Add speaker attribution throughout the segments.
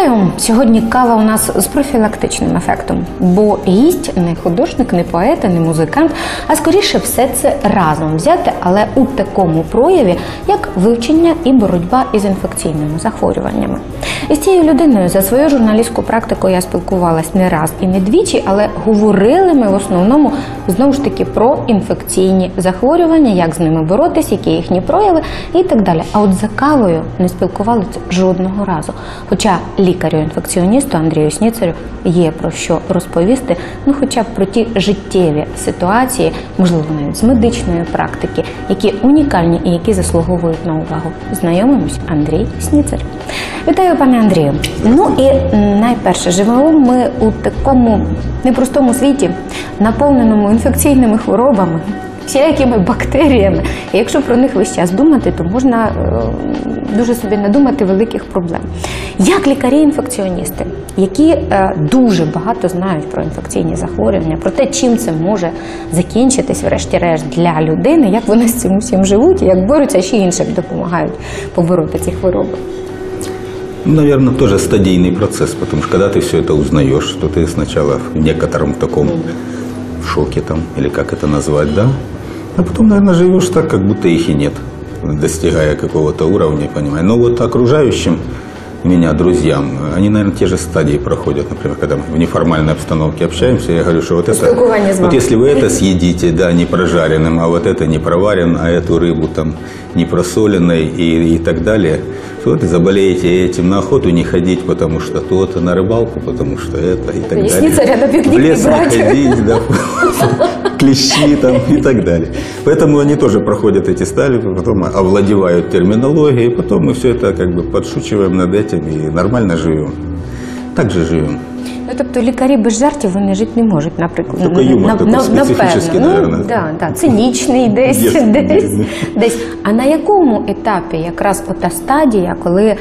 Speaker 1: Museum. Сьогодні кава у нас з профілактичним ефектом, бо гість не художник, не поет, не музикант, а скоріше все це разом взяти, але у такому прояві, як вивчення і боротьба із інфекційними захворюваннями. І з цією людиною за свою журналістську практику я спілкувалась не раз і не двічі, але говорили ми в основному знову ж таки про інфекційні захворювання, як з ними боротись, які їхні прояви і так далі. А от за кавою не спілкувалися жодного разу. Хоча лікарю-інфекціоністу Андрію Сніцарю є про що розповісти, ну хоча б про ті життєві ситуації, можливо, навіть з медичної практики, які унікальні і які заслуговують на увагу. Знайомимось, Андрій Сніцар. Вітаю, пане Андрію. Ну і найперше, живемо ми у такому непростому світі, наповненому інфекційними хворобами, всілякими бактеріями. І якщо про них весь час думати, то можна е, дуже собі надумати великих проблем. Як лікарі-інфекціоністи, які е, дуже багато знають про інфекційні захворювання, про те, чим це може закінчитись, врешті-решт, для людини, як вони з цим усім живуть, і як борються, а ще іншим допомагають побороти ці хвороби.
Speaker 2: Ну, Наверное, тоже стадийный процесс, потому что когда ты все это узнаешь, то ты сначала в некотором таком шоке там, или как это назвать, да? А потом, наверное, живешь так, как будто их и нет, достигая какого-то уровня, понимаешь. Но вот окружающим меня, друзьям, они, наверное, те же стадии проходят. Например, когда мы в неформальной обстановке общаемся, я говорю, что вот это... Вот если вы это съедите, да, не прожаренным, а вот это не проварен, а эту рыбу там не просоленной и, и так далее, то вы заболеете этим на охоту не ходить, потому что то-то, на рыбалку, потому что это и так
Speaker 1: И
Speaker 2: далее.
Speaker 1: рядом
Speaker 2: В лес
Speaker 1: не
Speaker 2: не
Speaker 1: брать.
Speaker 2: ходить, да, клещи там и так далее. Поэтому они тоже проходят эти стадии, потом овладевают терминологией, потом мы все это как бы подшучиваем над этим и нормально живем. Так же живем.
Speaker 1: Ну, тобто лікарі без жартів вони жити не можуть, наприклад.
Speaker 2: Тільки юмор такий специфічний,
Speaker 1: ну, да, да, цинічний десь,
Speaker 2: Десь,
Speaker 1: десь,
Speaker 2: десь.
Speaker 1: десь. А на якому етапі якраз ота стадія, коли е,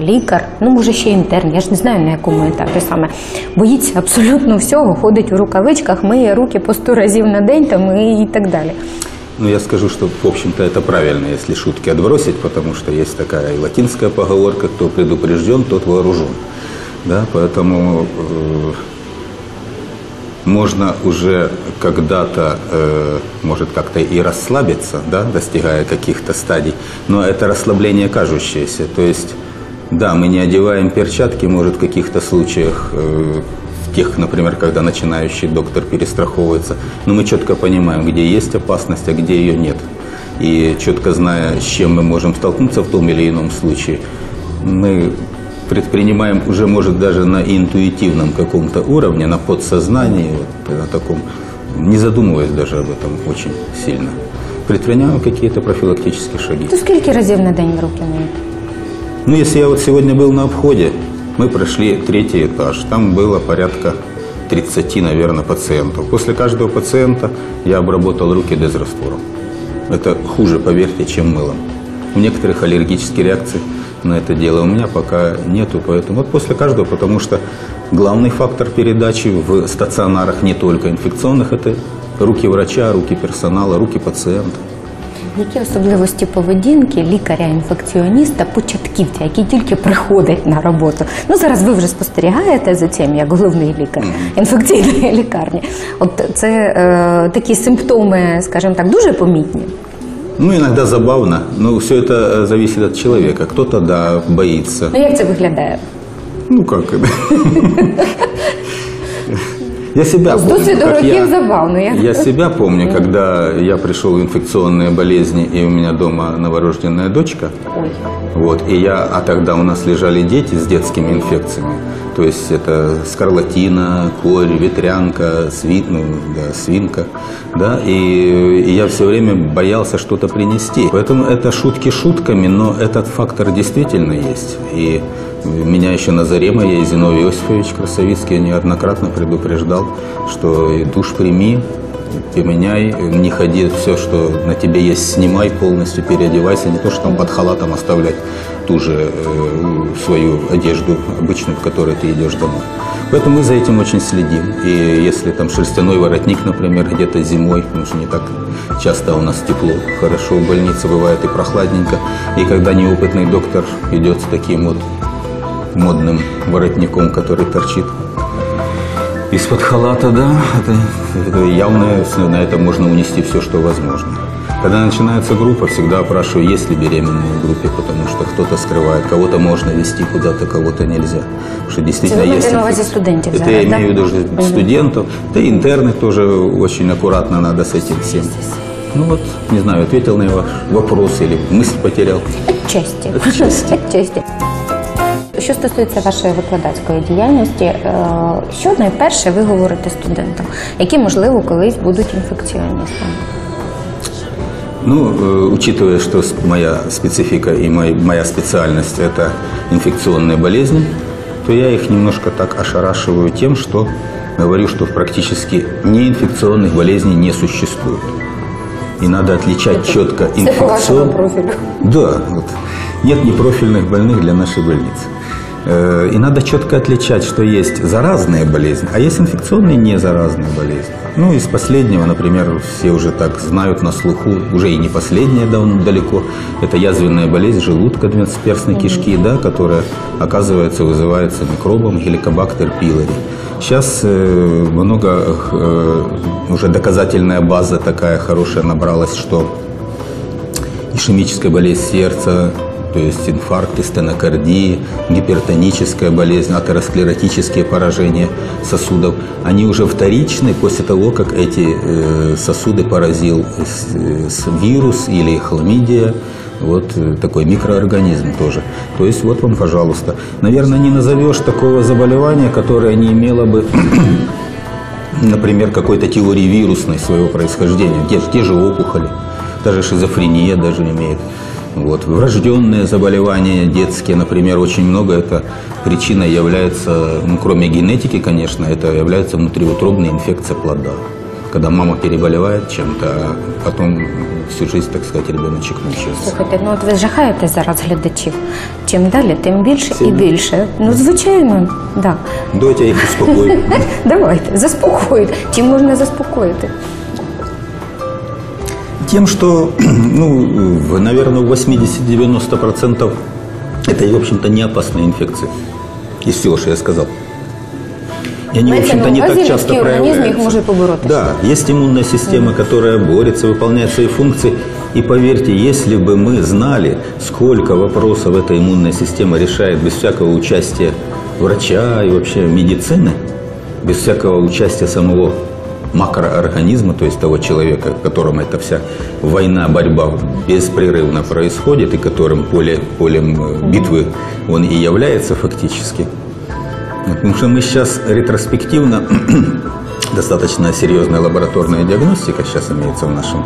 Speaker 1: лікар, ну може ще інтерн, я ж не знаю на якому етапі саме, боїться абсолютно всього, ходить у рукавичках, миє руки по сто разів на день там, і, і так далі.
Speaker 2: Ну, я скажу, что, в общем-то, это правильно, если шутки отбросить, потому что есть такая латинская поговорка, кто предупрежден, тот вооружен. Да, поэтому э, можно уже когда-то, э, может, как-то и расслабиться, да, достигая каких-то стадий, но это расслабление кажущееся. То есть, да, мы не одеваем перчатки, может, в каких-то случаях, э, в тех, например, когда начинающий доктор перестраховывается, но мы четко понимаем, где есть опасность, а где ее нет. И четко зная, с чем мы можем столкнуться в том или ином случае, мы предпринимаем уже, может, даже на интуитивном каком-то уровне, на подсознании, вот, на таком, не задумываясь даже об этом очень сильно, предпринимаем какие-то профилактические шаги.
Speaker 1: То скільки разів на день руки миють?
Speaker 2: Ну, если я вот сегодня был на обходе, мы прошли третий этаж, там было порядка 30, наверное, пациентов. После каждого пациента я обработал руки дезраствором. Это хуже, поверьте, чем мылом. У некоторых аллергические реакции на это дело у меня пока нету, поэтому вот после каждого, потому что главный фактор передачи в стационарах не только инфекционных, это руки врача, руки персонала, руки пациента.
Speaker 1: Які особливості поведінки лікаря-інфекціоніста, початківця, який тільки приходить на роботу? Ну зараз ви вже спостерігаєте за цим, як головний лікар інфекційної лікарні. От це е, такі симптоми, скажімо так, дуже помітні.
Speaker 2: Ну, иногда забавно, но все это э, зависит от человека. Кто-то, да, боится.
Speaker 1: Ну як це виглядає?
Speaker 2: Ну как это? Я себя
Speaker 1: С
Speaker 2: помню.
Speaker 1: досвіду
Speaker 2: как
Speaker 1: років
Speaker 2: я-
Speaker 1: забавно. Я...
Speaker 2: Я себя помню, когда я пришел в инфекционные болезни, и у меня дома новорожденная дочка.
Speaker 1: Ой.
Speaker 2: Вот, и я, а тогда у нас лежали дети с детскими инфекциями. То есть это скарлатина, корь, ветрянка, свин, ну, да, свинка. Да, и, и я все время боялся что-то принести. Поэтому это шутки шутками, но этот фактор действительно есть. И меня еще на заре моей Зиновий Иосифович Красовицкий неоднократно предупреждал, что душ прими, поменяй, не ходи, все, что на тебе есть, снимай полностью, переодевайся, не то, что там под халатом оставлять ту же э, свою одежду обычную, в которой ты идешь домой. Поэтому мы за этим очень следим. И если там шерстяной воротник, например, где-то зимой, потому что не так часто у нас тепло, хорошо в больнице бывает и прохладненько, и когда неопытный доктор идет с таким вот модным воротником, который торчит из-под халата, да, это, это явно на это можно унести все, что возможно. Когда начинается группа, всегда опрашиваю, есть ли беременные в группе, потому что кто-то скрывает, кого-то можно вести куда-то, кого-то нельзя. Потому что действительно
Speaker 1: Це ви
Speaker 2: есть...
Speaker 1: маєте на увазі
Speaker 2: инфекция.
Speaker 1: студентів
Speaker 2: Это
Speaker 1: зараз,
Speaker 2: я
Speaker 1: да?
Speaker 2: имею в виду же студентов, да и интерны тоже очень аккуратно надо с этим всем. Ну вот, не знаю, ответил на ваш вопрос или мысль потерял.
Speaker 1: Отчасті. Отчасті. Що стосується вашої викладацької діяльності, е, що найперше ви говорите студентам, які, можливо, колись будуть інфекціоністами?
Speaker 2: Ну, э, учитывая, что с- моя специфика и мой- моя специальность – это инфекционные болезни, то я их немножко так ошарашиваю тем, что говорю, что практически неинфекционных болезней не существует. И надо отличать четко
Speaker 1: Це по вашому
Speaker 2: инфекцион...
Speaker 1: профілю.
Speaker 2: Да, вот. нет непрофильных больных для нашей больницы. Э, И надо четко отличать, что есть заразные болезни, а есть инфекционные незаразные болезни. Ну, из последнего, например, все уже так знают на слуху, уже и не последняя давно далеко, это язвенная болезнь желудка, двенадцатиперстной кишки, да, которая, оказывается, вызывается микробом геликобактер пилори. Сейчас э, много э, уже доказательная база такая хорошая набралась, что ишемическая болезнь сердца, то есть инфаркты, стенокардии, гипертоническая болезнь, атеросклеротические поражения сосудов, они уже вторичны после того, как эти э, сосуды поразил э, вирус или хламидия, вот э, такой микроорганизм тоже. То есть вот вам, пожалуйста. Наверное, не назовешь такого заболевания, которое не имело бы например, какой-то теории вирусной своего происхождения. Те, те же опухоли, даже шизофрения даже имеет. Вот. Врожденные заболевания детские, например, очень много это причиной является, ну, кроме генетики, конечно, это является внутриутробная инфекция плода. Когда мама переболевает чем-то, а потом всю жизнь, так сказать, ребеночек мучается.
Speaker 1: Слухайте, ну от ви жахаєте зараз глядачів. Чим далі, тим більше і
Speaker 2: Сильно?
Speaker 1: більше. Ну, звичайно, да.
Speaker 2: Давайте я их успокою.
Speaker 1: Давайте, заспокоїть. Чим можна заспокоїти?
Speaker 2: Тем, что, ну, в, наверное, в 80-90% это, в общем-то, не опасные инфекции. Из всего, что я сказал. И они, в
Speaker 1: Мається
Speaker 2: общем-то,
Speaker 1: на
Speaker 2: не
Speaker 1: увазі,
Speaker 2: так часто
Speaker 1: людський організм їх
Speaker 2: проявляются.
Speaker 1: може побороти.
Speaker 2: Да, есть иммунная система, которая борется, выполняет свои функции. И поверьте, если бы мы знали, сколько вопросов эта иммунная система решает без всякого участия врача и вообще медицины, без всякого участия самого макроорганизма, то есть того человека, которому эта вся война, борьба беспрерывно происходит, и которым поле, полем битвы он и является фактически. Потому что мы сейчас ретроспективно, достаточно серьезная лабораторная диагностика сейчас имеется в нашем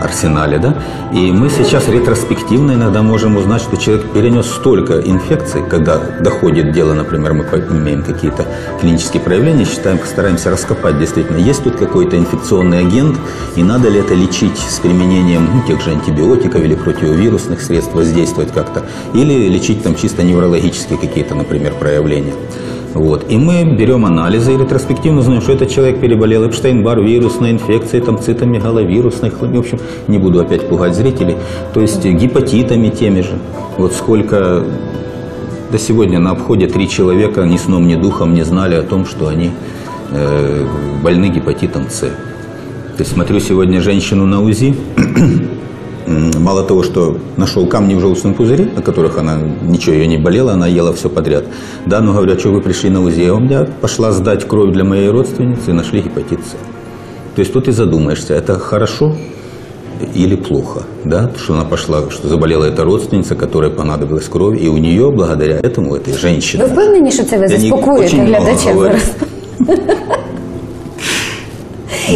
Speaker 2: арсенале, да, и мы сейчас ретроспективно иногда можем узнать, что человек перенес столько инфекций, когда доходит дело, например, мы имеем какие-то клинические проявления, считаем, стараемся раскопать действительно, есть тут какой-то инфекционный агент, и надо ли это лечить с применением ну, тех же антибиотиков или противовирусных средств, воздействовать как-то, или лечить там чисто неврологические какие-то, например, проявления. Вот. И мы берем анализы и ретроспективно знаем, что этот человек переболел Эпштейн-Бар вирусной инфекцией, там, цитомегаловирусной, в общем, не буду опять пугать зрителей, то есть гепатитами теми же. Вот сколько до сегодня на обходе три человека ни сном, ни духом не знали о том, что они э, больны гепатитом С. То есть смотрю сегодня женщину на УЗИ, Мало того, что нашел камни в желчном пузыре, о которых она ничего ее не болела, она ела все подряд. Да, но говорят, что вы пришли на УЗИ, а у меня пошла сдать кровь для моей родственницы и нашли гепатит С. То есть тут и задумаешься, это хорошо или плохо, да, что она пошла, что заболела эта родственница, которой понадобилась кровь, и у нее благодаря этому, этой женщине,
Speaker 1: Ви впевнені, що це ви заспокоїте
Speaker 2: говорю.
Speaker 1: зараз?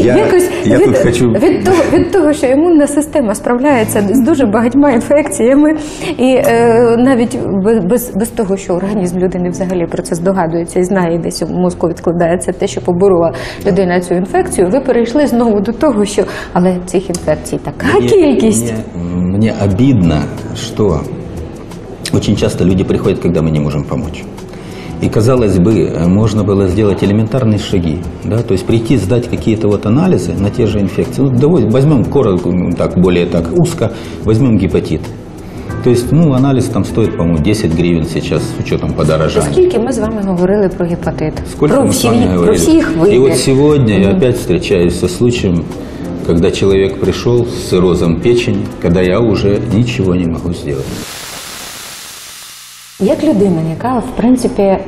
Speaker 2: я,
Speaker 1: Якось
Speaker 2: я
Speaker 1: від,
Speaker 2: тут хочу...
Speaker 1: від, того, від того, що імунна система справляється з дуже багатьма інфекціями, і е, навіть без, без, того, що організм людини взагалі про це здогадується і знає, десь у мозку відкладається те, що поборола людина цю інфекцію, ви перейшли знову до того, що але цих інфекцій така
Speaker 2: Мне-
Speaker 1: кількість.
Speaker 2: Мне, мне обидно, что очень часто люди приходят, когда мы не можем помочь. И, казалось бы, э, можно было сделать элементарные шаги, да, то есть прийти, сдать какие-то вот анализы на те же инфекции. Ну, давай возьмем коротко, ну, так, более так узко, возьмем гепатит. То есть, ну, анализ там стоит, по-моему, 10 гривен сейчас с учетом подорожания.
Speaker 1: Оскільки ми з вами говорили про гепатит,
Speaker 2: Сколько
Speaker 1: про
Speaker 2: мы с
Speaker 1: всі,
Speaker 2: вами
Speaker 1: про
Speaker 2: говорили?
Speaker 1: всіх
Speaker 2: И
Speaker 1: видів.
Speaker 2: вот сегодня я опять встречаюсь со случаем, когда человек пришел с циррозом печени, когда я уже ничего не могу сделать.
Speaker 1: Як людина, яка в принципі, е,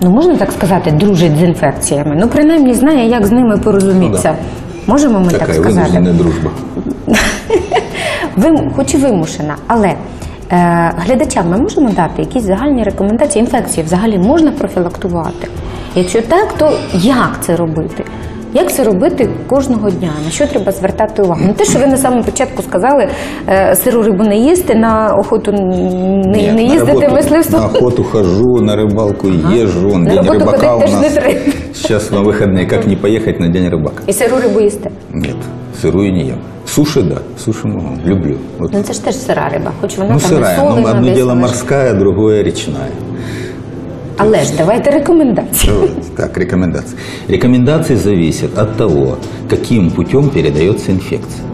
Speaker 1: ну можна так сказати, дружить з інфекціями, ну принаймні знає, як з ними порозумітися. Можемо ми так сказати?
Speaker 2: вынужденная дружба.
Speaker 1: Вим, хоч і вимушена, але е, глядачам ми можемо дати якісь загальні рекомендації. Інфекції взагалі можна профілактувати? Якщо так, то як це робити? Як це робити кожного дня? На що треба звертати увагу? Не те, що ви на самому початку сказали, е, сиру рибу не їсти, на охоту не,
Speaker 2: Нет,
Speaker 1: не
Speaker 2: на
Speaker 1: їздити,
Speaker 2: работу-
Speaker 1: мисливство.
Speaker 2: На охоту хожу, на рыбалку езжу.
Speaker 1: На
Speaker 2: День
Speaker 1: работу
Speaker 2: рыбака
Speaker 1: ходить
Speaker 2: у
Speaker 1: теж
Speaker 2: нас.
Speaker 1: не треба.
Speaker 2: Сейчас на выходные. Как не поехать на день рыбака?
Speaker 1: І сиру рибу їсти.
Speaker 2: Нет, сырую не ем. Суши, да, суши могу, люблю. Вот.
Speaker 1: Ну це ж теж сира риба, хоч вона
Speaker 2: Ну,
Speaker 1: там
Speaker 2: сырая.
Speaker 1: не солена,
Speaker 2: Ну, одно
Speaker 1: десь,
Speaker 2: дело
Speaker 1: але ж-
Speaker 2: морская, другое речная.
Speaker 1: Але ж давайте рекомендації.
Speaker 2: Ну, Так, рекомендации. Рекомендации зависят от того, каким путем передается инфекция.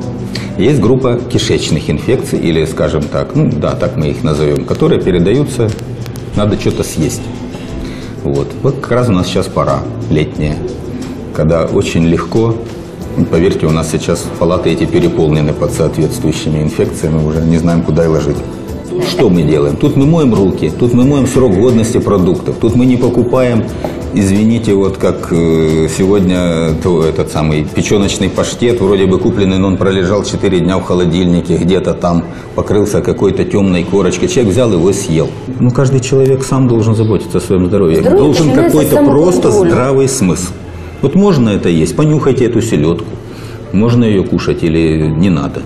Speaker 2: Есть группа кишечных инфекций, или, скажем так, ну да, так мы их назовем, которые передаются, надо что-то съесть. Вот. вот как раз у нас сейчас пора летняя, когда очень легко, поверьте, у нас сейчас палаты эти переполнены под соответствующими инфекциями, уже не знаем, куда и ложить. Что мы делаем? Тут мы моем руки, тут мы моем срок годности продуктов, тут мы не покупаем, извините, вот как э, сегодня то, этот самый печеночный паштет, вроде бы купленный, но он пролежал 4 дня в холодильнике, где-то там покрылся какой-то темной корочкой. Человек взял его и съел. Ну, каждый человек сам должен заботиться о своем здоровье.
Speaker 1: Здоровье
Speaker 2: должен какой-то просто здравый смысл. Вот можно это есть, понюхайте эту селедку. Можно ее кушать или не надо.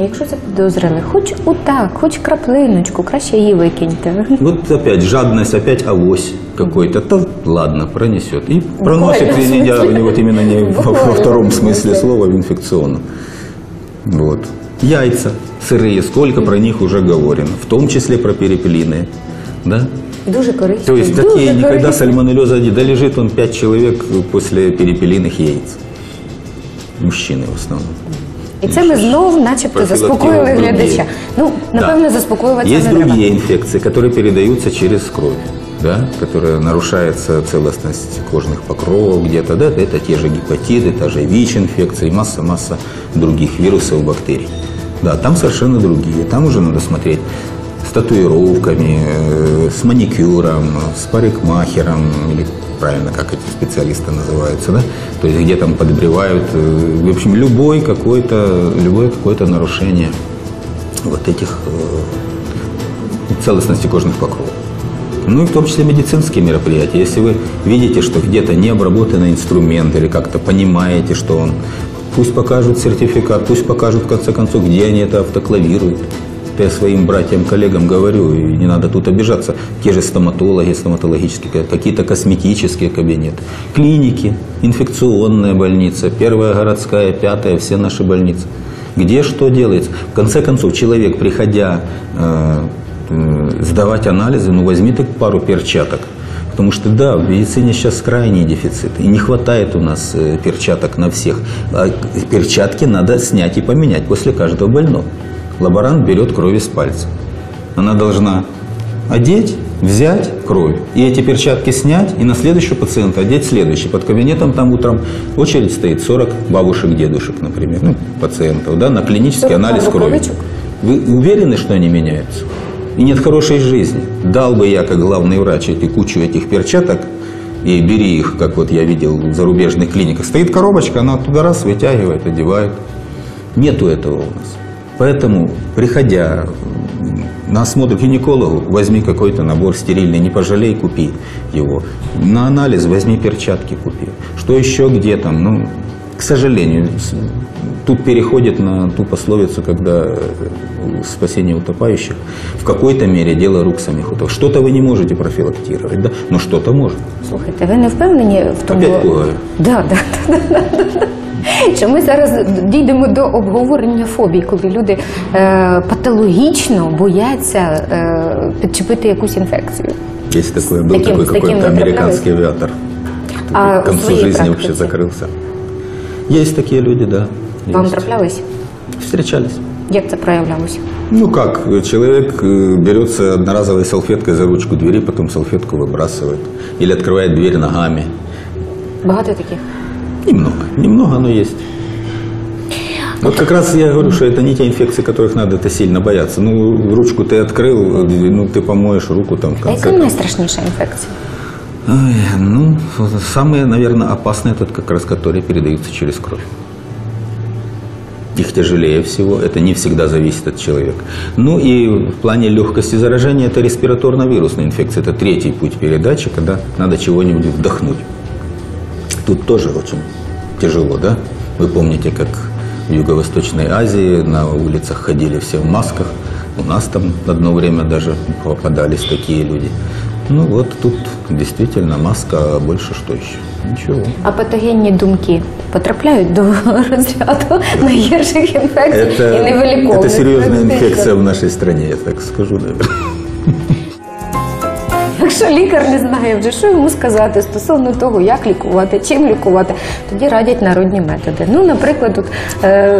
Speaker 1: Якщо це підозрили, хоч отак, хоч краплиночку, краще її викиньте.
Speaker 2: Вот опять жадность, опять авось какой-то. Да ладно, пронесет. И проносит,
Speaker 1: Буквально
Speaker 2: и не,
Speaker 1: смысле.
Speaker 2: не- вот именно не во, во
Speaker 1: Буквально
Speaker 2: втором
Speaker 1: смысле.
Speaker 2: смысле слова, в инфекционном. Вот. Яйца сырые, сколько про них уже говорено, в том числе про перепелиные. Да?
Speaker 1: Дуже корисно.
Speaker 2: То есть
Speaker 1: дуже
Speaker 2: такие никогда
Speaker 1: корисно.
Speaker 2: сальмонеллеза, да лежит он 5 человек после перепелиных яиц. Мужчины в основном.
Speaker 1: І це ми знов, начебто,
Speaker 2: Профілактируємо
Speaker 1: заспокоїли
Speaker 2: другие.
Speaker 1: глядача. Ну, напевно, заспокоюватися
Speaker 2: Есть
Speaker 1: не треба.
Speaker 2: другие инфекции, которые передаются через кровь, да, которые нарушается целостность кожных покровов где-то, да, это те же гепатиты, та же ВИЧ-инфекция и масса-масса других вирусов, бактерий. Да, там совершенно другие. Там уже надо смотреть с татуировками, э, с маникюром, с парикмахером, или правильно, как эти специалисты называются, да? То есть где там подбревают, э, в общем, любой какой-то, любое какое-то нарушение вот этих э, целостности кожных покровов. Ну и в том числе медицинские мероприятия. Если вы видите, что где-то не обработанный инструмент или как-то понимаете, что он, пусть покажут сертификат, пусть покажут в конце концов, где они это автоклавируют. Я своим братьям, коллегам говорю, и не надо тут обижаться. Те же стоматологи, стоматологические, какие-то косметические кабинеты, клиники, инфекционная больница, первая городская, пятая, все наши больницы. Где что делается? В конце концов, человек, приходя э, э, сдавать анализы, ну возьми ты пару перчаток. Потому что, да, в медицине сейчас крайний дефицит. И не хватает у нас э, перчаток на всех. А перчатки надо снять и поменять после каждого больного. Лаборант берет кровь из пальца. Она должна одеть, взять кровь, и эти перчатки снять, и на следующего пациента одеть следующий. Под кабинетом там утром очередь стоит 40 бабушек, дедушек, например, ну, пациентов, да, на клинический
Speaker 1: 40
Speaker 2: анализ крови. Вы уверены, что они меняются? И нет хорошей жизни. Дал бы я, как главный врач, эти кучу этих перчаток, и бери их, как вот я видел в зарубежных клиниках. Стоит коробочка, она оттуда раз вытягивает, одевает. Нету этого у нас. Поэтому, приходя на осмотр к гинекологу, возьми какой-то набор стерильный, не пожалей, купи его. На анализ возьми перчатки, купи. Что еще где там, ну, к сожалению, тут переходит на ту пословицу, когда э, спасение утопающих в какой-то мере дело рук самих утопающих. Что-то вы не можете профилактировать, да? но что-то можно.
Speaker 1: Слухайте, ви не впевнені в тому,
Speaker 2: Опять пугаю.
Speaker 1: да, да, да, да, да. що ми зараз дійдемо до обговорення фобій, коли люди е, патологічно бояться е, підчепити якусь інфекцію.
Speaker 2: Есть такой, был
Speaker 1: таким-
Speaker 2: такой
Speaker 1: с таким
Speaker 2: какой-то
Speaker 1: вы
Speaker 2: американский авиатор.
Speaker 1: А
Speaker 2: который к
Speaker 1: в
Speaker 2: концу
Speaker 1: своей
Speaker 2: жизни
Speaker 1: практике?
Speaker 2: вообще закрылся. Есть такие люди, да.
Speaker 1: Вам
Speaker 2: есть.
Speaker 1: траплялись?
Speaker 2: Встречались.
Speaker 1: Як це проявлялося?
Speaker 2: Ну как, человек э, берется одноразовой салфеткой за ручку двери, потом салфетку выбрасывает. Или открывает дверь ногами.
Speaker 1: Багато таких.
Speaker 2: Немного. Немного, но есть. Вот как раз я говорю, что это не те инфекции, которых надо это сильно бояться. Ну, ручку ты открыл, ну, ты помоешь руку там в
Speaker 1: А
Speaker 2: конце.
Speaker 1: яка найстрашніша інфекція?
Speaker 2: Ой, ну, самые, наверное, опасные это как раз, которые передаются через кровь. Их тяжелее всего, это не всегда зависит от человека. Ну и в плане легкости заражения это респираторно-вирусная инфекция. Это третий путь передачи, когда надо чего-нибудь вдохнуть. Тут тоже очень тяжело, да? Вы помните, как в Юго-Восточной Азии на улицах ходили все в масках. У нас там одно время даже попадались такие люди. Ну вот тут действительно маска, а больше что еще? Ничего.
Speaker 1: А патогенні думки потрапляють до розряду найгірших інфекцій
Speaker 2: Это,
Speaker 1: і невиліковних.
Speaker 2: это серьезная
Speaker 1: практично.
Speaker 2: инфекция в нашей стране, я так скажу, наверное.
Speaker 1: Якщо лікар не знає вже, що йому сказати стосовно того, як лікувати, чим лікувати, тоді радять народні методи. Ну, наприклад, тут е-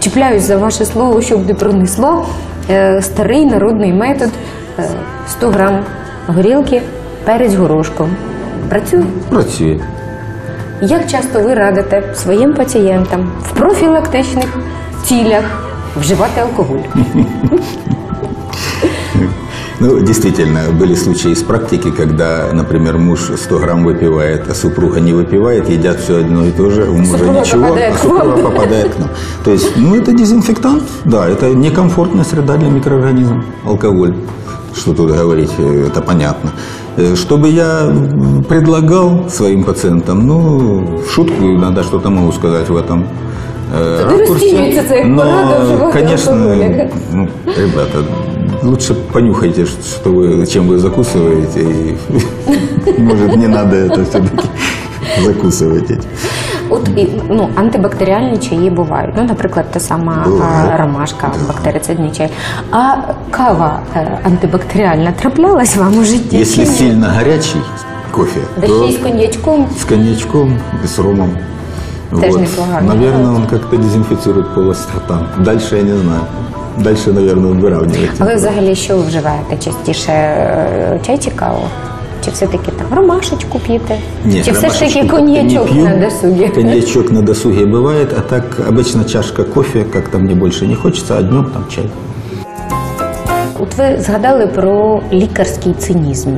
Speaker 1: чіпляюсь за ваше слово, щоб не пронесло. Е- старий народний метод е- 100 грам горілки, перець горошком. Працює?
Speaker 2: Працює.
Speaker 1: Як часто ви радите своїм пацієнтам в профілактичних цілях вживати алкоголь?
Speaker 2: Ну, действительно, были случаи из практики, когда, например, муж 100 грамм выпивает, а супруга не выпивает, едят все одно и то же, у мужа
Speaker 1: Супруга
Speaker 2: ничего,
Speaker 1: попадает
Speaker 2: а
Speaker 1: к
Speaker 2: супруга
Speaker 1: вам.
Speaker 2: попадает к нам. То есть, ну, это дезинфектант, да, это некомфортная среда для микроорганизмов, алкоголь. Что тут говорить, это понятно. Э, Что бы я предлагал своим пациентам, ну, в шутку иногда что-то могу сказать в этом э, ракурсе. Но, конечно, ну, ребята, лучше понюхайте, что вы, чем вы закусываете. И, может, не надо это все-таки закусывать. этим.
Speaker 1: От і ну антибактеріальні чаї бувають. Ну, наприклад, та сама
Speaker 2: Буває.
Speaker 1: а, ромашка, бактерицидний чай. А кава е, антибактеріальна траплялась вам у житті?
Speaker 2: Если
Speaker 1: чи ні?
Speaker 2: сильно горячий кофе,
Speaker 1: Да
Speaker 2: то
Speaker 1: ще й з коньячком.
Speaker 2: с коньячком и с ромом.
Speaker 1: Тоже неплохо.
Speaker 2: Наверное, он как-то дезинфицирует полость рта. Дальше я не знаю. Дальше, наверное, он выравнивает.
Speaker 1: А ви взагалі що ви вживаєте частіше е, чай чи каву? Чи все-таки там ромашечку п'єте?
Speaker 2: Нет,
Speaker 1: чи все ж таки
Speaker 2: ромашечку
Speaker 1: коньячок
Speaker 2: как-то не
Speaker 1: на
Speaker 2: пью.
Speaker 1: досугі?
Speaker 2: Коньячок на досуге бывает, а так обычно чашка кофе, как-то мне больше не хочется, а днем там чай.
Speaker 1: От ви згадали про лікарський цинізм.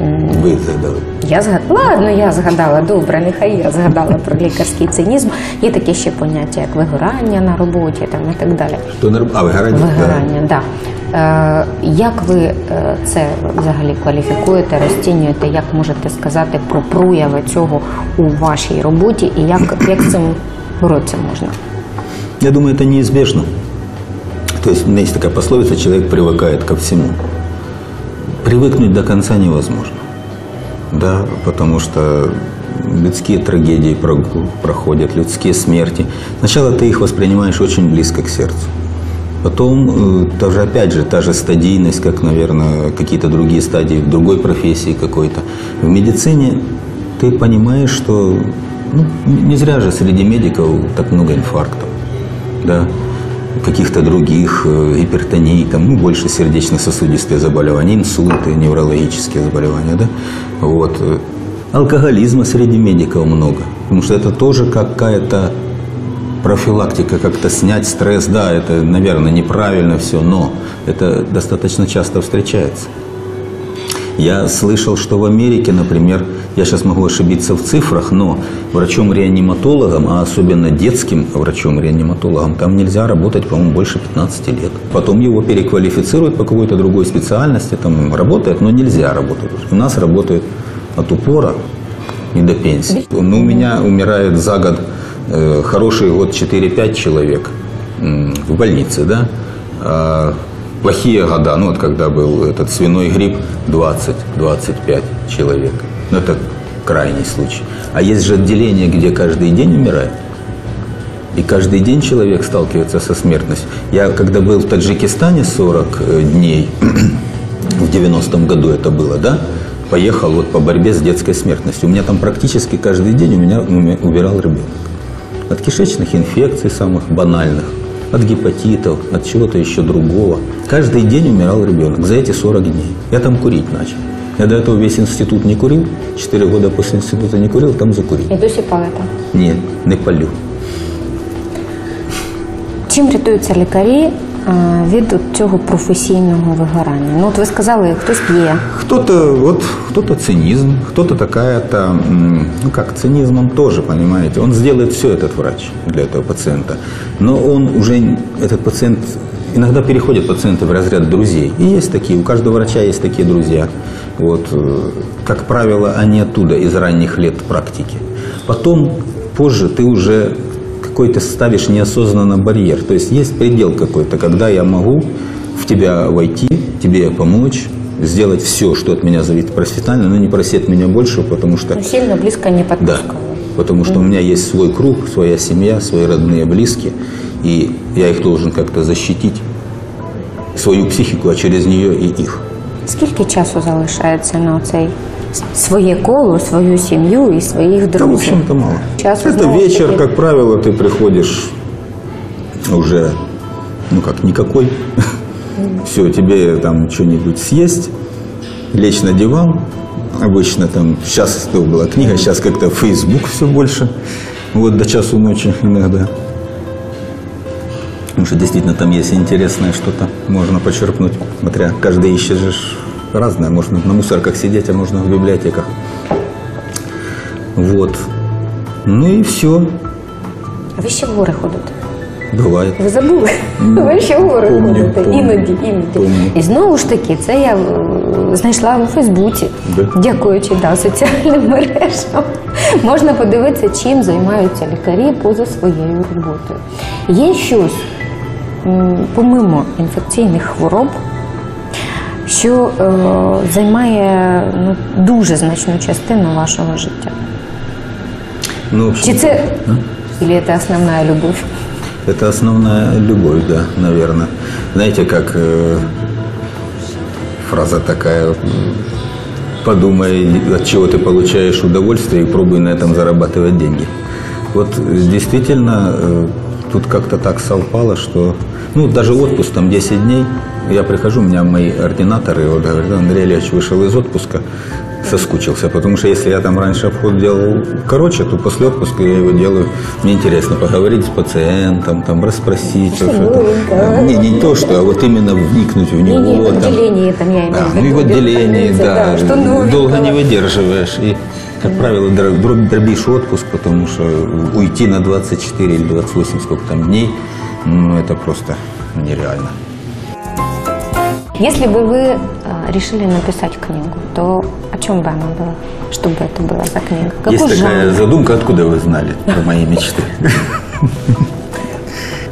Speaker 2: Вы задали.
Speaker 1: Я згадала, ладно, я згадала, добре, нехай я згадала про лікарський цинізм. Є таке ще поняття, як вигорання на роботі там, і так далі.
Speaker 2: Что норм- А, выгорание? Да.
Speaker 1: Вигорання, так. Да. Е, як ви е, це взагалі кваліфікуєте, розцінюєте, як можете сказати про прояви цього у вашій роботі і як, як з цим боротися можна?
Speaker 2: Я думаю, это неизбежно. То есть у меня есть такая пословица, человек привыкает ко всему. Привыкнуть до конца невозможно. Да, потому что людские трагедии про- проходят, людские смерти. Сначала ты их воспринимаешь очень близко к сердцу. Потом, э, тоже опять же, та же стадийность, как, наверное, какие-то другие стадии в другой профессии какой-то. В медицине ты понимаешь, что ну, не зря же среди медиков так много инфарктов, да, каких-то других, э, гипертоний, там, ну, больше сердечно-сосудистые заболевания, инсульты, неврологические заболевания, да, вот. Алкоголизма среди медиков много, потому что это тоже какая-то профилактика, как-то снять стресс, да, это, наверное, неправильно все, но это достаточно часто встречается. Я слышал, что в Америке, например, я сейчас могу ошибиться в цифрах, но врачом-реаниматологом, а особенно детским врачом-реаниматологом, там нельзя работать, по-моему, больше 15 лет. Потом его переквалифицируют по какой-то другой специальности, там работает, но нельзя работать. У нас работает от упора и до пенсии. Ну, у меня умирает за год э, хороший год 4-5 человек м, в больнице, да. А плохие года, ну вот когда был этот свиной грипп, 20-25 человек. Ну это крайний случай. А есть же отделение, где каждый день умирает. И каждый день человек сталкивается со смертностью. Я когда был в Таджикистане 40 э, дней, в 90-м году это было, да, поехал вот по борьбе с детской смертностью. У меня там практически каждый день у меня умирал ребенок. От кишечных инфекций самых банальных. от гепатитов, от чего-то еще другого. Каждый день умирал ребенок за эти 40 дней. Я там курить начал. Я до этого весь институт не курил, 4 года после института не курил, там закурил.
Speaker 1: І досі палите.
Speaker 2: Ні, не палю.
Speaker 1: Чим рятуються лікарі а, від от цього професійного вигорання? Ну, от ви сказали, хтось п'є.
Speaker 2: Кто-то, вот, кто-то цинизм, кто-то такая-то, м, ну как, цинизмом тоже, понимаете. Он сделает все, этот врач, для этого пациента. Но он уже, этот пациент, иногда переходят пациенты в разряд друзей. И есть такие, у каждого врача есть такие друзья. Вот, э, как правило, они оттуда, из ранних лет практики. Потом, позже ты уже какой-то ставишь неосознанно барьер. То есть есть предел какой-то, когда я могу в тебя войти, тебе помочь, сделать все, что от меня зависит профессионально, но не просить меня больше, потому что...
Speaker 1: Сильно близько не
Speaker 2: Да,
Speaker 1: підпускали.
Speaker 2: потому что у меня есть свой круг, своя семья, свои родные, близкие, и я их должен как-то защитить, свою психику, а через нее и их.
Speaker 1: Скільки часу залишається на цей своє коло, свою сім'ю і своїх
Speaker 2: Да, в
Speaker 1: друзів?
Speaker 2: общем-то, мало.
Speaker 1: Часу
Speaker 2: Это
Speaker 1: знову ж
Speaker 2: вечер,
Speaker 1: таки-
Speaker 2: как правило, ты приходишь уже, ну как, никакой. Все, тебе там что-нибудь съесть, лечь на диван. Обычно там, сейчас это была книга, сейчас как-то Facebook все больше. Вот до часу ночи иногда. Потому что действительно там есть интересное что-то, можно почерпнуть. Смотря, каждый ищет же ж разное. Можно на мусорках сидеть, а можно в библиотеках. Вот. Ну и все.
Speaker 1: Ви ще в гори ходите?
Speaker 2: Бывает.
Speaker 1: Ви забули? Ви ще в гори
Speaker 2: Помню,
Speaker 1: ходите.
Speaker 2: помню.
Speaker 1: Іноді, іноді.
Speaker 2: Помню.
Speaker 1: І знову ж таки, це я е, знайшла у Фейсбуці,
Speaker 2: Да.
Speaker 1: дякуючи да, соціальним мережам. Можна подивитися, чим займаються лікарі поза своєю роботою. Є щось, м, помимо інфекційних хвороб, що е, займає ну, дуже значну частину вашого життя.
Speaker 2: Ну, в общем,
Speaker 1: Чи це, или це основна любов?
Speaker 2: Это основная любовь, да, наверное. Знаете, как э, фраза такая, м, подумай, от чего ты получаешь удовольствие и пробуй на этом зарабатывать деньги. Вот э, действительно, э, тут как-то так совпало, что, ну, даже отпуск там 10 дней, я прихожу, у меня мои ординаторы вот, говорят, Андрей Ильич вышел из отпуска, соскучился, потому что если я там раньше обход делал короче, то после отпуска я его делаю, мне интересно поговорить с пациентом, там расспросить.
Speaker 1: Что новенького.
Speaker 2: Не, не то, что, а вот именно вникнуть в него.
Speaker 1: Не, не, в отделении там я имею
Speaker 2: А,
Speaker 1: в
Speaker 2: ну и в
Speaker 1: виду,
Speaker 2: отделении,
Speaker 1: больнице,
Speaker 2: да,
Speaker 1: что
Speaker 2: долго не выдерживаешь. И, как правило, дро- дро- дробишь отпуск, потому что уйти на 24 или 28 сколько там дней, ну, это просто нереально.
Speaker 1: Если бы вы э, решили написать книгу, то о чем бы она была? Что бы это была за книга? Какой
Speaker 2: Есть такая
Speaker 1: жанр?
Speaker 2: задумка, откуда вы знали про мои мечты?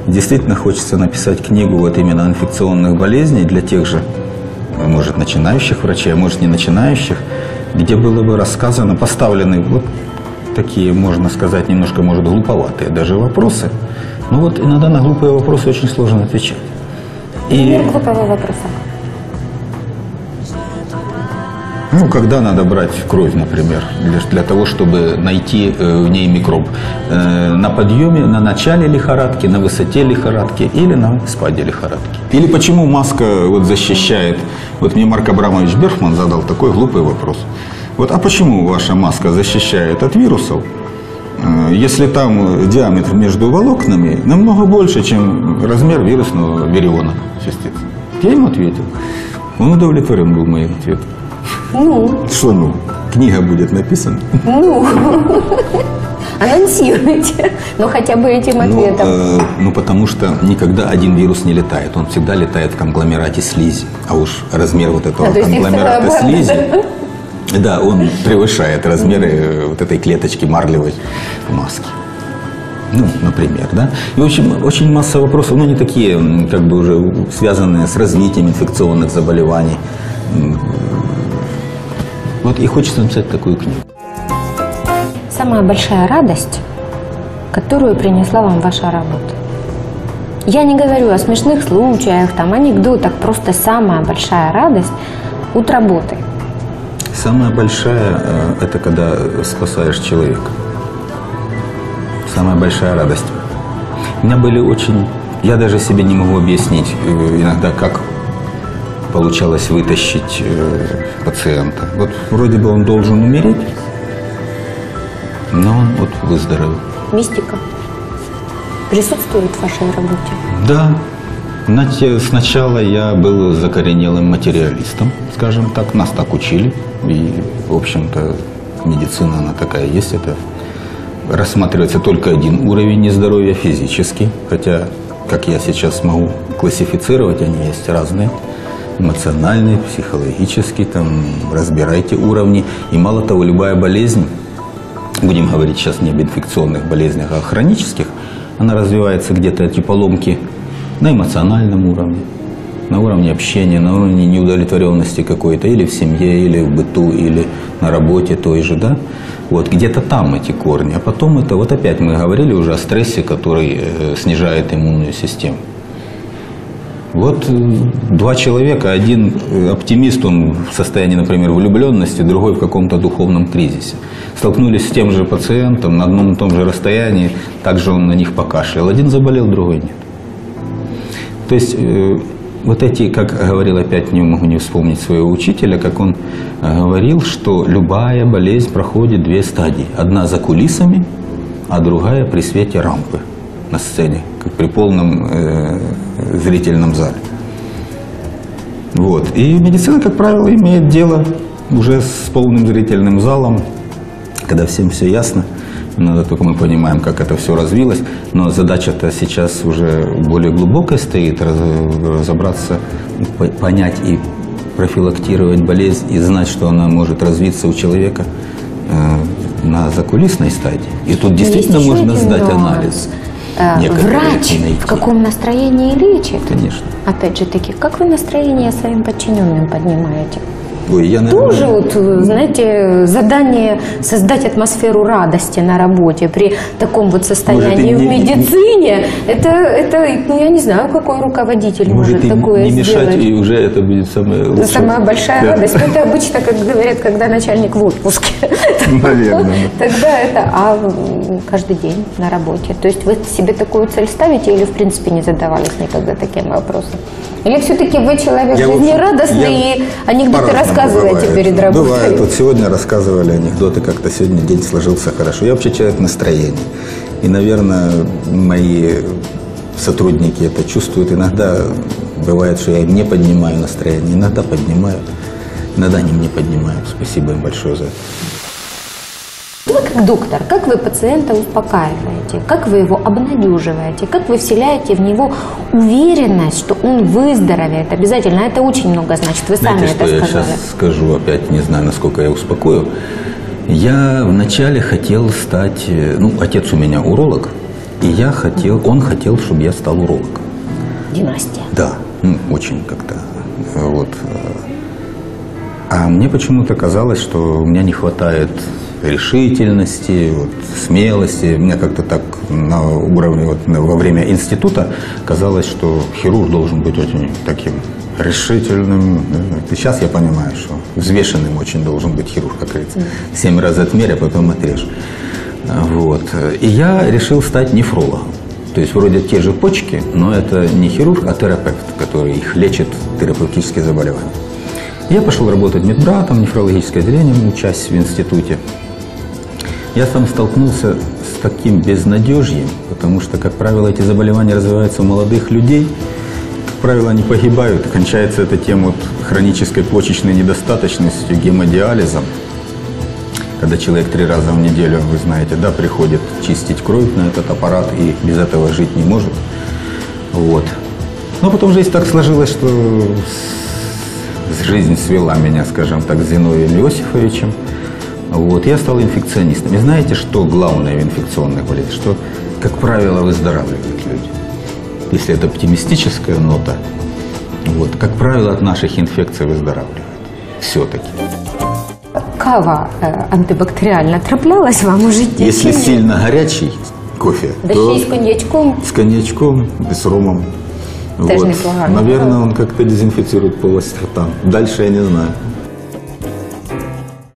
Speaker 2: Действительно хочется написать книгу вот именно инфекционных болезней для тех же, может, начинающих врачей, а может, не начинающих, где было бы рассказано, поставлены вот такие, можно сказать, немножко, может, глуповатые даже вопросы. Но вот иногда на глупые вопросы очень сложно отвечать. И
Speaker 1: Например, глупого вопроса.
Speaker 2: Ну, когда надо брать кровь, например, для, для того, чтобы найти э, в ней микроб? Э, на подъеме, на начале лихорадки, на высоте лихорадки или на спаде лихорадки? Или почему маска вот защищает? Вот мне Марк Абрамович Берхман задал такой глупый вопрос. Вот, а почему ваша маска защищает от вирусов, э, если там диаметр между волокнами намного больше, чем размер вирусного вириона частиц? Я ему ответил. Он удовлетворен был моим ответом.
Speaker 1: Ну,
Speaker 2: Что ну? Книга будет написана?
Speaker 1: ну. Анонсируйте. Ну, хотя бы этим
Speaker 2: Ну,
Speaker 1: ответом.
Speaker 2: э, ну, потому что никогда один вирус не летает. Он всегда летает в конгломерате слизи. А уж размер вот этого
Speaker 1: А,
Speaker 2: конгломерата слизи, да, он превышает размеры э, вот этой клеточки марлевой в маске. Ну, например, да. И, в общем, очень масса вопросов, но не такие, как бы уже связанные с развитием инфекционных заболеваний. Вот и хочется написать такую книгу.
Speaker 1: Самая большая радость, которую принесла вам ваша работа? Я не говорю о смешных случаях, там, анекдотах, просто самая большая радость от работы.
Speaker 2: Самая большая э, это когда спасаешь человека. Самая большая радость. У меня были очень Я даже себе не могу объяснить э, иногда, как получалось вытащить э, пациента. Вот вроде бы он должен умереть, но он вот выздоровел.
Speaker 1: Мистика присутствует в вашей работе?
Speaker 2: Да. Сначала я был закоренелым материалистом, скажем так. Нас так учили. И, в общем-то, медицина, она такая есть. Это рассматривается только один уровень нездоровья физический. Хотя, как я сейчас могу классифицировать, они есть разные. Эмоциональный, психологический, там, разбирайте уровни. И мало того, любая болезнь, будем говорить сейчас не об инфекционных болезнях, а о хронических, она развивается где-то эти поломки на эмоциональном уровне, на уровне общения, на уровне неудовлетворенности какой-то, или в семье, или в быту, или на работе той же, да? Вот, где-то там эти корни. А потом это, вот опять мы говорили уже о стрессе, который э, снижает иммунную систему. Вот э, два человека, один э, оптимист, он в состоянии, например, влюбленности, другой в каком-то духовном кризисе. Столкнулись с тем же пациентом на одном и том же расстоянии, также он на них покашлял. Один заболел, другой нет. То есть э, вот эти, как говорил опять, не могу не вспомнить своего учителя, как он говорил, что любая болезнь проходит две стадии. Одна за кулисами, а другая при свете рампы на сцене, как при полном э, зрительном зале. Вот. И медицина, как правило, имеет дело уже с полным зрительным залом, когда всем все ясно. Надо только мы понимаем, как это все развилось. Но задача-то сейчас уже более глубокая стоит, раз- разобраться, по- понять и профилактировать болезнь и знать, что она может развиться у человека э, на закулисной стадии. И тут действительно можно сдать
Speaker 1: нюанс.
Speaker 2: анализ.
Speaker 1: Э,
Speaker 2: Некоторые
Speaker 1: Врач
Speaker 2: найти.
Speaker 1: в каком настроении лечит?
Speaker 2: Конечно.
Speaker 1: Опять же таки, как вы настроение своим подчиненным поднимаете?
Speaker 2: Ой, я, наверное,
Speaker 1: Тоже, вот, э, знаете, задание создать атмосферу радости на работе при таком вот состоянии
Speaker 2: Может,
Speaker 1: в
Speaker 2: не-
Speaker 1: медицине. Это, это, ну, я не знаю, какой руководитель может,
Speaker 2: может и
Speaker 1: такое
Speaker 2: не мешать,
Speaker 1: сделать.
Speaker 2: и уже это будет самое лучшее.
Speaker 1: самая большая
Speaker 2: Да.
Speaker 1: радость. Ну, это обычно, как говорят, когда начальник в отпуске.
Speaker 2: Наверное,
Speaker 1: Тогда это, а каждый день на работе. То есть вы себе такую цель ставите или в принципе не задавались никогда таким вопросом? Или все-таки вы человек жизнерадостный и анекдоты
Speaker 2: по-разному
Speaker 1: рассказываете
Speaker 2: бывает.
Speaker 1: перед работой?
Speaker 2: Бывает. Вот сегодня рассказывали анекдоты, как-то сегодня день сложился хорошо. Я вообще человек настроения. И, наверное, мои сотрудники это чувствуют. Иногда бывает, что я не поднимаю настроение, иногда поднимаю, иногда они мне поднимают. Спасибо им большое за это.
Speaker 1: Вы как доктор, как вы пациента успокаиваете, как вы его обнадеживаете, как вы вселяете в него уверенность, что он выздоровеет обязательно. Это очень много значит. Вы сами
Speaker 2: Знаете, что
Speaker 1: это
Speaker 2: я
Speaker 1: сказали.
Speaker 2: сейчас скажу, опять не знаю, насколько я успокою. Я вначале хотел стать, э, ну, отец у меня уролог, и я хотел, он хотел, чтобы я стал урологом.
Speaker 1: Династия.
Speaker 2: Да, ну, очень как-то, э, вот. э. А мне почему-то казалось, что у меня не хватает решительности, вот, смелости. Меня как-то так на уровне, вот, во время института казалось, что хирург должен быть очень таким решительным. И сейчас я понимаю, что взвешенным очень должен быть хирург, как говорится. Семь раз отмерь, а потом отрежь. Вот. И я решил стать нефрологом. То есть вроде те же почки, но это не хирург, а терапевт, который их лечит терапевтические заболевания. Я пошел работать медбратом, нефрологическое отделение, учась в институте. Я сам столкнулся с таким безнадежьем, потому что, как правило, эти заболевания развиваются у молодых людей. Как правило, они погибают. Кончается это тем вот хронической почечной недостаточностью, гемодиализом. Когда человек три раза в неделю, вы знаете, да, приходит чистить кровь на этот аппарат и без этого жить не может. Вот. Но потом жизнь так сложилась, что жизнь свела меня, скажем так, с Зиновием Иосифовичем. Вот. Я стал инфекционистом. И знаете, что главное в инфекционных болезнях? Что, как правило, выздоравливают люди. Если это оптимистическая нота, вот, как правило, от наших инфекций выздоравливают. Все-таки.
Speaker 1: Кава е, антибактеріальна траплялась вам у житті?
Speaker 2: Если
Speaker 1: чи ні?
Speaker 2: сильно горячий кофе,
Speaker 1: Да
Speaker 2: то
Speaker 1: ще й з коньячком.
Speaker 2: с коньячком и с ромом.
Speaker 1: Тоже непогано.
Speaker 2: Наверное, он как-то дезинфицирует полость рта. Дальше я не знаю.